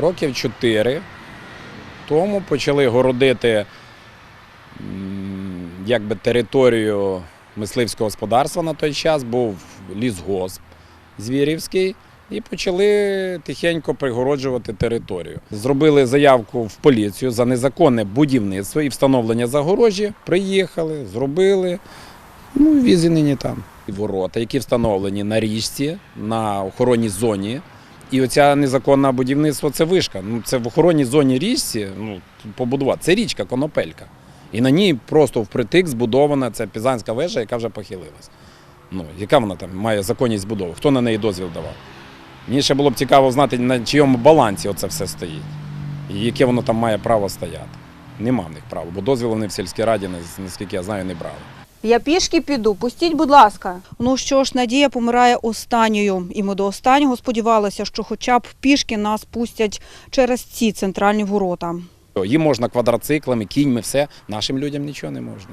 років 4 тому почали городити якби, територію мисливського господарства на той час, був лісгосп Звірівський, і почали тихенько пригороджувати територію. Зробили заявку в поліцію за незаконне будівництво і встановлення загорожі. Приїхали, зробили. Ну, візі нині там. Ворота, які встановлені на річці, на охоронній зоні. І оця незаконне будівництво це вишка. Ну, це в охоронній зоні річці ну, побудувати. Це річка Конопелька. І на ній просто впритик збудована ця пізанська вежа, яка вже похилилась. Ну, яка вона там має законність збудови? Хто на неї дозвіл давав? Мені ще було б цікаво знати, на чийому балансі оце все стоїть. І яке воно там має право стояти. Нема в них права, бо дозвіл вони в сільській раді, наскільки я знаю, не брали. Я пішки піду, пустіть, будь ласка. Ну що ж, Надія помирає останньою, і ми до останнього сподівалися, що хоча б пішки нас пустять через ці центральні ворота. Їм можна квадроциклами, кіньми, все. Нашим людям нічого не можна.